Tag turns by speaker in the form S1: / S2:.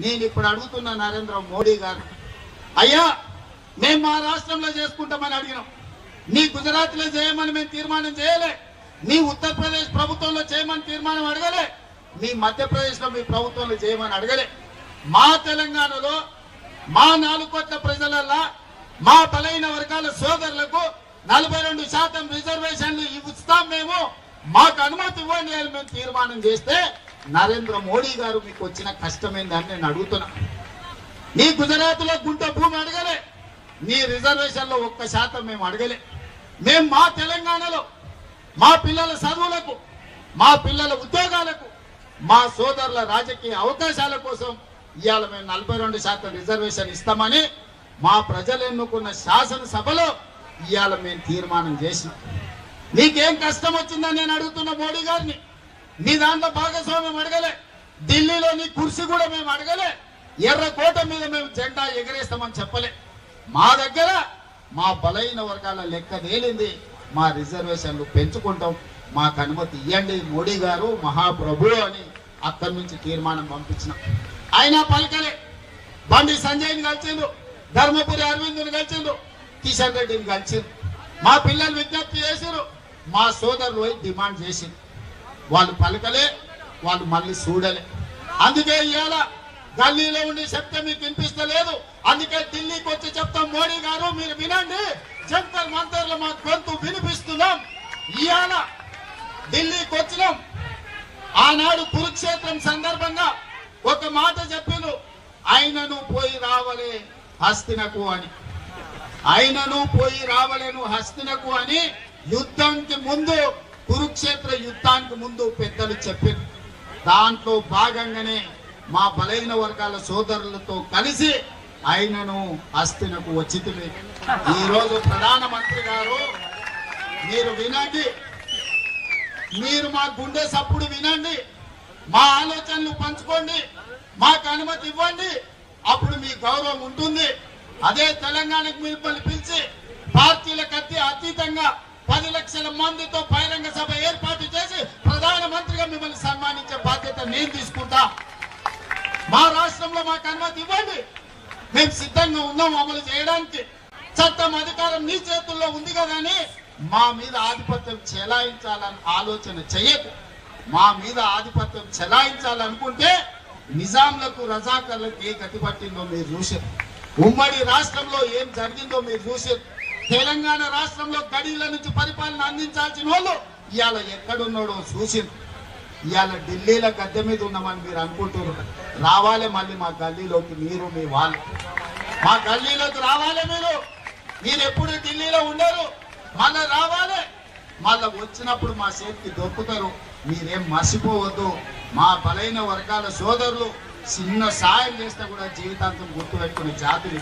S1: నేను ఇప్పుడు అడుగుతున్న నరేంద్ర మోడీ గారు అయ్యా మేము మా రాష్ట్రంలో చేసుకుంటామని అడిగినాం. నీ గుజరాత్లో చేయమని మేము తీర్మానం చేయలే. నీ ఉత్తరప్రదేశ్ ప్రభుత్వంలో చేయమని తీర్మానం అడగలే. మీ మధ్యప్రదేశ్లో మీ ప్రభుత్వంలో చేయమని అడగలే. మా తెలంగాణలో మా నాలుగు కోట్ల ప్రజలల్లా మా బలైన వర్గాల సోదరులకు నలభై రెండు శాతం రిజర్వేషన్లు ఇస్తాం మేము. మాకు అనుమతి ఇవ్వండి అని మేము తీర్మానం చేస్తే నరేంద్ర మోడీ గారు మీకు వచ్చిన కష్టమైందని నేను అడుగుతున్నా. నీ గుజరాత్లో గుంట భూమి అడగలే. నీ రిజర్వేషన్లో ఒక్క శాతం మేము అడగలే. మేము మా తెలంగాణలో మా పిల్లల చదువులకు మా పిల్లల ఉద్యోగాలకు మా సోదరుల రాజకీయ అవకాశాల కోసం ఇవాళ మేము నలభై రెండు శాతం రిజర్వేషన్ ఇస్తామని మా ప్రజలు ఎన్నుకున్న శాసనసభలో ఇవాళ మేము తీర్మానం చేసినాం. నీకేం కష్టం వచ్చిందని నేను అడుగుతున్న మోడీ గారిని? నీ దాంట్లో భాగస్వామ్యం అడగలే. ఢిల్లీలో నీ కుర్చీ కూడా మేము అడగలే. ఎర్ర కోట మీద మేము జెండా ఎగరేస్తామని చెప్పలే. మా దగ్గర మా బలైన వర్గాల లెక్క తేలింది. మా రిజర్వేషన్లు పెంచుకుంటాం. మాకు అనుమతి ఇవ్వండి మోడీ గారు మహాప్రభు అని అక్కడి నుంచి తీర్మానం పంపించిన. అయినా పలకలే. బండి సంజయ్ని కలిసిండు ధర్మపురి అరవింద్ని కలిసిండు కిషన్ రెడ్డిని కలిసిండు. మా పిల్లలు విజ్ఞప్తి చేసిరు మా సోదరులు డిమాండ్ చేసిండు వాళ్ళు పలకలే వాళ్ళు మళ్ళీ చూడలే. అందుకే ఇవాళ గల్లీలో ఉండి చెప్తే మీకు వినిపిస్తలేదు. అందుకే ఢిల్లీకి వచ్చి చెప్తాం మోడీ గారు మీరు వినండి. జంతర్ మంతర్లు మా గొంతు వినిపిస్తున్నాం. ఇవాళ ఢిల్లీకి వచ్చినాం. ఆనాడు కురుక్షేత్రం సందర్భంగా ఒక మాట చెప్పిను. ఆయనను పోయి రావలే హస్తినకు అని. ఆయనను పోయి రావలేను హస్తినకు అని యుద్ధానికి ముందు కురుక్షేత్ర యుద్ధానికి ముందు పెద్దలు చెప్పారు. దాంట్లో భాగంగానే మా బలైన వర్గాల సోదరులతో కలిసి ఆయనను హస్తినకు వచ్చింది ఈ రోజు ప్రధానమంత్రి గారు మీరు వినండి. మీరు మా గుండె సప్పుడు వినండి. మా ఆలోచనలు పంచుకోండి. మాకు అనుమతి ఇవ్వండి. అప్పుడు మీ గౌరవం ఉంటుంది. అదే తెలంగాణకు మిమ్మల్ని పిలిచి పార్టీలకు అతి అతీతంగా పది లక్షల మందితో రాష్ట్రంలో మాకు అనుమతి ఇవ్వండి. మేము సిద్ధంగా ఉన్నాం అమలు చేయడానికి. చట్టం అధికారం నీ చేతుల్లో ఉంది కదా అని మా మీద ఆధిపత్యం చెలాయించాలని ఆలోచన చేయదు మా మీద ఆధిపత్యం చెలాయించాలనుకుంటే నిజాంలకు రజాకర్లకు ఏ గతి పట్టిందో మీరు చూసారు ఉమ్మడి రాష్ట్రంలో ఏం జరిగిందో మీరు చూసారు తెలంగాణ రాష్ట్రంలో గడీల నుంచి పరిపాలన అందించాల్సిన వాళ్ళు ఇవాళ ఎక్కడున్నాడో చూసింది. ఇవాళ ఢిల్లీలో గద్దె మీద ఉన్నామని మీరు అనుకుంటున్నారు. రావాలి మళ్ళీ మా గల్లీలోకి మీరు మీ వాళ్ళు. మా గల్లీలోకి రావాలి మీరు. మీరు ఎప్పుడు ఢిల్లీలో ఉండరు. మళ్ళీ రావాలి. మళ్ళీ వచ్చినప్పుడు మా చేతికి దొక్కుతారు. మీరేం మర్చిపోవద్దు. మా బలైన వర్గాల సోదరులు చిన్న సాయం చేస్తే కూడా జీవితాంతం గుర్తుపెట్టుకునే జాతులు